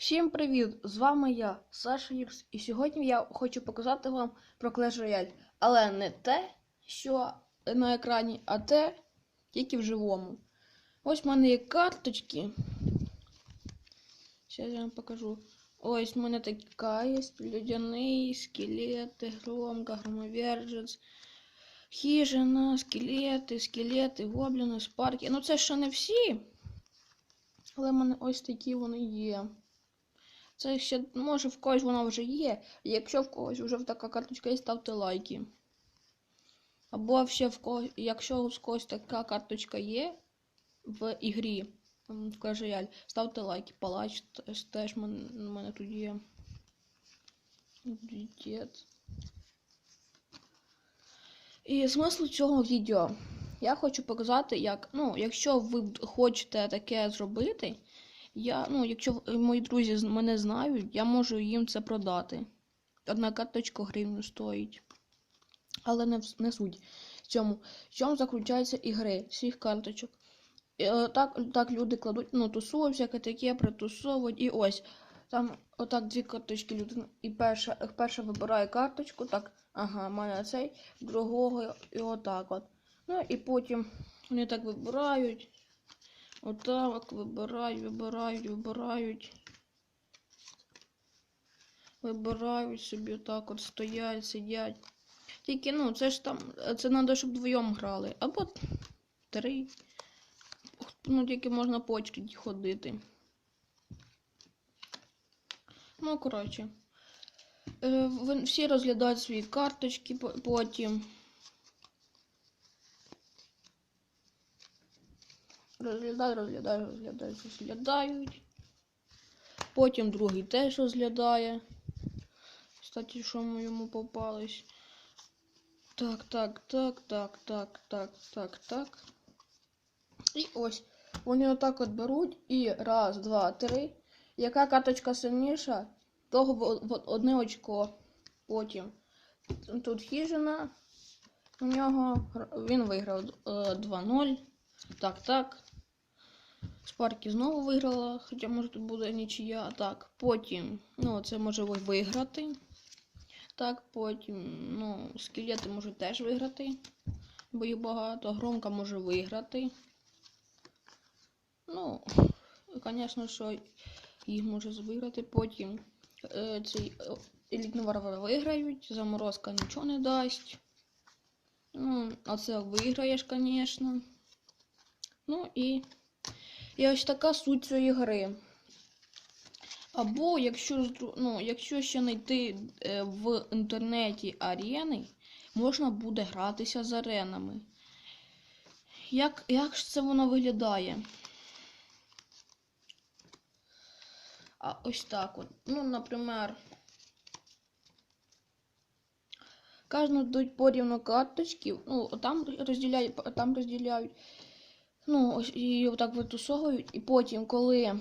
Всім привіт! З вами я, Саша Юкс, і сьогодні я хочу показати вам про Clash Royale. Але не те, що на екрані, а те тільки в живому. Ось в мене є карточки. Зараз я вам покажу. Ось в мене така є людяний, скелети, громка, громовержець, хижина, скелети, скелети, гобліни, спарки. Ну це ще не всі. Але в мене ось такі вони є. Це ще, може, в когось вона вже є. Якщо в когось вже така карточка є, ставте лайки. Або ще в когось, якщо в когось така карточка є в ігрі, в Royale, ставте лайки, палач теж, в мене, тут є. Дід. І смисл цього відео. Я хочу показати, як, ну, якщо ви хочете таке зробити, я, ну, якщо мої друзі мене знають, я можу їм це продати. Одна карточка гривню стоїть. Але не, не суть в цьому. В чому заключаються ігри всіх карточок. Е, Так, так люди кладуть, ну, тусують, всяке таке, притусовують. І ось. Там отак дві карточки людина. І перша, перша вибирає карточку, так, ага, мене цей, другого і отак от. Ну і потім вони так вибирають. Отак вибирають, вибирають, вибирають. Вибирають собі отак от стоять, сидять. Тільки, ну, це ж там, це треба, щоб вдвоєм грали. Або три. Ну, тільки можна по ходити. Ну, коротше. Е, всі розглядають свої карточки потім. Розглядають, розглядають, розглядають, розглядають. Потім другий теж розглядає. Кстати, що ми йому попались. Так, так, так, так, так, так, так, так. І ось. Вони отак от беруть і раз, два, три. Яка карточка сильніша, того одне очко. Потім. Тут хижина. У нього він виграв е, 2-0. Так, так. Спарки знову виграла, хоча може тут буде нічия. Так, потім, ну, це може виграти. Так, потім, ну, скелети можуть теж виграти. Бо їх багато. Громка може виграти. Ну, звісно, що їх може виграти. Потім е, цей е, елітні варвари виграють, заморозка нічого не дасть. Ну, а це виграєш, звісно. Ну і, і ось така суть цієї гри. Або якщо, ну, якщо ще знайти е, в інтернеті арени, можна буде гратися з аренами. Як, як ж це воно виглядає? А ось так от. Ну, наприклад, кожну дають порівну карточки. Ну, там розділяють, там розділяють. Ну, ось і отак витусовують. І потім, коли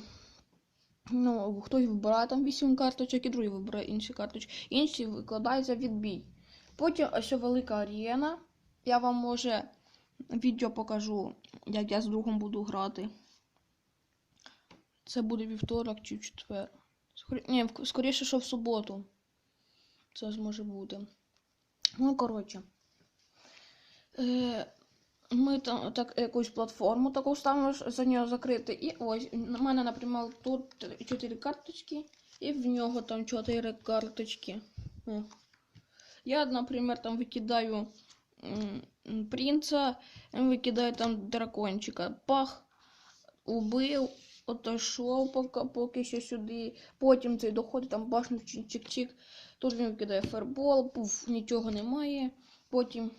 ну, хтось вибирає там 8 карточок, і другий вибирає інші карточки. Інші викладаються відбій. Потім ось велика арена. Я вам може відео покажу, як я з другом буду грати. Це буде вівторок чи четвер. Скорі... Ні, скоріше, що в суботу. Це зможе бути. Ну, коротше. Е, ми там так якусь платформу таку ставимо за нього закрити. І ось, у мене, наприклад, тут 4 карточки, і в нього там 4 карточки. Я, наприклад, там викидаю принца, він викидає там дракончика. Пах, убив, отойшов поки, поки що сюди. Потім цей доходить, там башню чик-чик. Тут він викидає фербол, пуф, нічого немає. Потім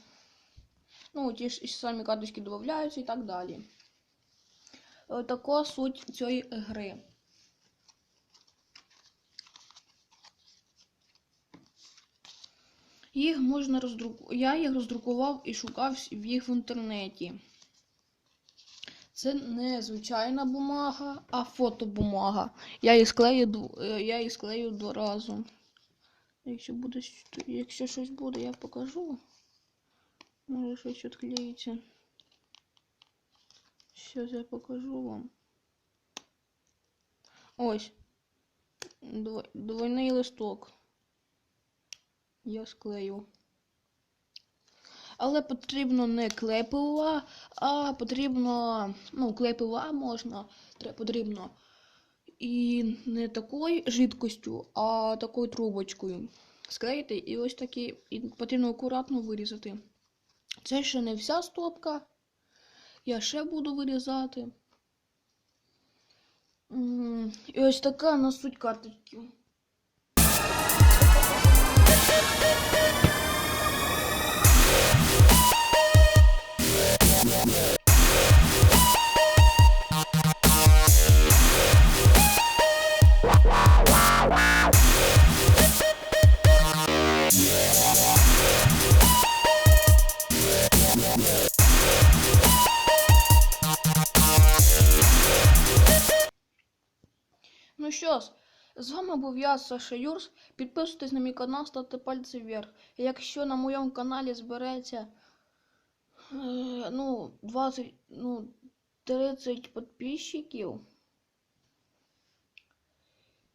ну, ті ж самі карточки додаються і так далі. Е, Така суть цієї гри. Їх можна роздрукувати. Я їх роздрукував і шукав їх в інтернеті. Це не звичайна бумага, а фотобумага. Я її склею, е, я її склею два рази. Якщо буде, якщо щось буде, я покажу. Може щось відклеїться. Щось я покажу вам. Ось. Дво- Двойний листок. Я склею. Але потрібно не клей ПУА, а потрібно, ну, клей ПУА можна, потрібно і не такою жидкостю, а такою трубочкою. Склеїти і ось такі, і потрібно акуратно вирізати. Це ще не вся стопка. Я ще буду вирізати. І ось така на суть карточки. Ну що ж, з вами був я, Саша Юрс. Підписуйтесь на мій канал, ставте пальці вверх. Якщо на моєму каналі збереться е, ну, 20, ну, 30 підписчиків,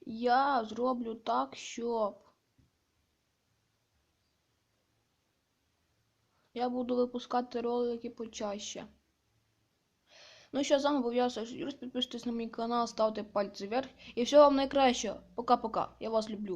я зроблю так, щоб я буду випускати ролики почаще. Ну що, з вами був я, Саша Юрс. Підписуйтесь на мій канал, ставте пальці вверх. І всього вам найкращого. Пока-пока. Я вас люблю.